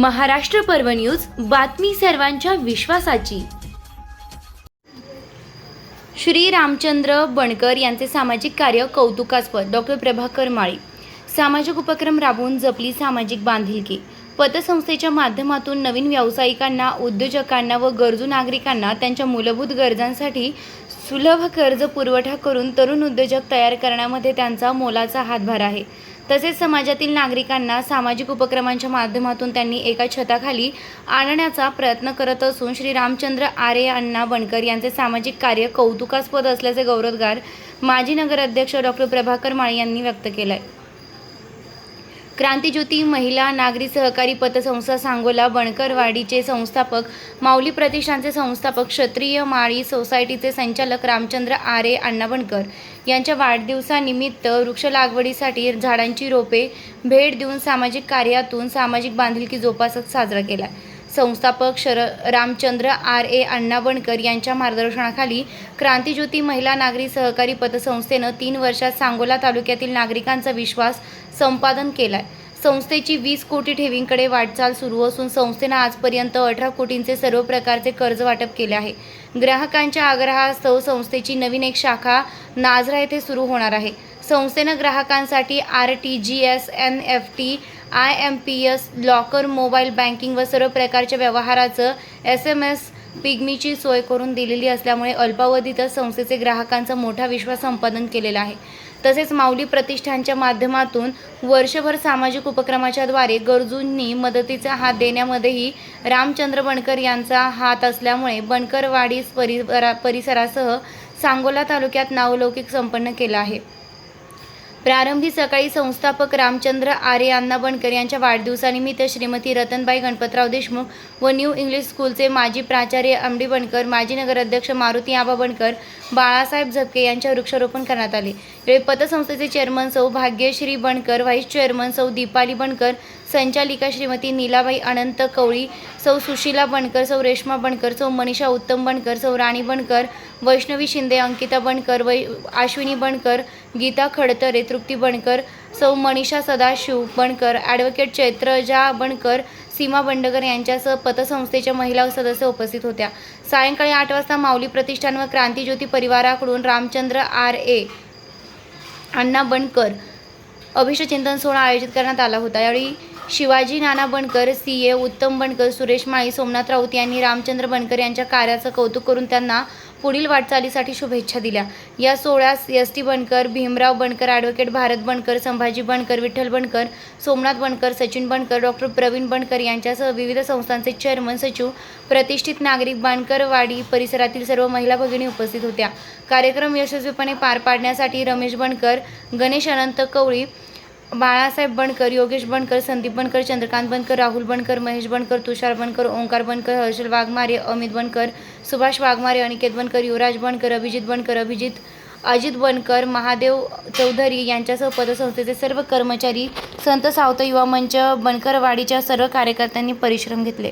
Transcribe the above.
महाराष्ट्र पर्व न्यूज बातमी सर्वांच्या विश्वासाची. श्री रामचंद्र बणकर यांचे सामाजिक कार्य कौतुकास्पद. डॉक्टर प्रभाकर माळी. सामाजिक उपक्रम राबवून जपली सामाजिक बांधिलकी. पतसंस्थेच्या माध्यमातून नवीन व्यावसायिकांना उद्योजकांना व गरजू नागरिकांना त्यांच्या मूलभूत गरजांसाठी सुलभ कर्ज पुरवठा करून तरुण उद्योजक तयार करण्यामध्ये त्यांचा मोलाचा हातभार आहे. तसेच समाजातील नागरिकांना सामाजिक उपक्रमांच्या माध्यमातून त्यांनी एका छताखाली आणण्याचा प्रयत्न करत असून श्री रामचंद्र आरे अण्णा बनकर यांचे सामाजिक कार्य कौतुकास्पद असल्याचे गौरवगार माजी नगराध्यक्ष डॉक्टर प्रभाकर माळी यांनी व्यक्त केलं आहे क्रांतीज्योती महिला नागरी सहकारी पतसंस्था सांगोला बणकरवाडीचे संस्थापक माऊली प्रतिष्ठानचे संस्थापक क्षत्रिय माळी सोसायटीचे संचालक रामचंद्र आरे अण्णा बणकर यांच्या वाढदिवसानिमित्त वृक्ष लागवडीसाठी झाडांची रोपे भेट देऊन सामाजिक कार्यातून सामाजिक बांधिलकी जोपासत साजरा केला. संस्थापक शर रामचंद्र आर ए अण्णाबणकर यांच्या मार्गदर्शनाखाली क्रांतीज्योती महिला नागरी सहकारी पतसंस्थेनं तीन वर्षात सांगोला तालुक्यातील नागरिकांचा विश्वास संपादन केलाय. संस्थेची वीस कोटी ठेवींकडे वाटचाल सुरू असून संस्थेनं आजपर्यंत अठरा कोटींचे सर्व प्रकारचे कर्ज वाटप केले आहे. ग्राहकांच्या आग्रहास्तव संस्थेची नवीन एक शाखा नाझरा येथे सुरू होणार आहे. संस्थेनं ग्राहकांसाठी R T G S N F T I M P S locker mobile banking व सर्व प्रकारच्या व्यवहाराचं एस एम एस पिग्मीची सोय करून दिलेली असल्यामुळे अल्पावधीतच संस्थेचे ग्राहकांचा मोठा विश्वास संपादन केलेला आहे. तसेच माऊली प्रतिष्ठानच्या माध्यमातून वर्षभर सामाजिक उपक्रमाच्याद्वारे गरजूंनी मदतीचा हात देण्यामध्येही रामचंद्र बणकर यांचा हात असल्यामुळे बणकरवाडी परिसरा परिसरासह सांगोला तालुक्यात नावलौकिक संपन्न केला आहे. प्रारंभी सकाळी संस्थापक रामचंद्र आर्य अण्णा बनकर यांच्या वाढदिवसानिमित्त श्रीमती रतनबाई गणपतराव देशमुख व न्यू इंग्लिश स्कूलचे माजी प्राचार्य अमडी बनकर माजी नगराध्यक्ष मारुती आबा बनकर बाळासाहेब झपके यांच्या वृक्षारोपण करण्यात आले. यावेळी पतसंस्थेचे चेअरमन सौ भाग्यश्री बनकर व्हाईस चेअरमन सौ दीपाली बनकर संचालिका श्रीमती नीलाबाई अनंत कवळी सौ सुशीला बनकर सौ रेश्मा बनकर सौ मनीषा उत्तम बनकर सौ राणी बनकर वैष्णवी शिंदे अंकिता बनकर वै आश्विनी बनकर गीता खडतरे तृप्ती बनकर सौ मनीषा सदाशिव बनकर ॲडव्होकेट चैत्रजा बनकर सीमा बंडकर यांच्यासह पतसंस्थेच्या महिला सदस्य उपस्थित होत्या. सायंकाळी आठ वाजता माऊली प्रतिष्ठान व क्रांतीज्योती परिवाराकडून रामचंद्र आर ए अण्णा बनकर अभिष्टचिंतन सोहळा आयोजित करण्यात आला होता. यावेळी शिवाजी नाना बनकर सी ए उत्तम बनकर सुरेश माळी सोमनाथ राऊत यांनी रामचंद्र बनकर यांच्या कार्याचं कौतुक करून त्यांना पुढील वाटचालीसाठी शुभेच्छा दिल्या. या सोहळ्यास S T Bankar Bhimrao Bankar advocate Bharat Bankar Sambhaji Bankar Vitthal Bankar Somnath Bankar Sachin Bankar doctor Pravin Bankar यांच्यासह विविध संस्थांचे चेअरमन सचिव प्रतिष्ठित नागरिक बनकरवाडी परिसरातील सर्व महिला भगिनी उपस्थित होत्या. कार्यक्रम यशस्वीपणे पार पाडण्यासाठी रमेश बनकर गणेश अनंत कवळी बाळासाहेब बनकर योगेश बनकर संदीप बनकर चंद्रकांत बनकर राहुल बनकर महेश बनकर तुषार बनकर ओंकार बनकर हर्षल वाघमारे अमित बनकर सुभाष वाघमारे अनिकेत बनकर युवराज बनकर अभिजित बनकर अभिजित अजित बनकर महादेव चौधरी यांच्यासह पतसंस्थेचे सर्व कर्मचारी संत सावत युवा मंच बनकरवाडीच्या सर्व कार्यकर्त्यांनी परिश्रम घेतले.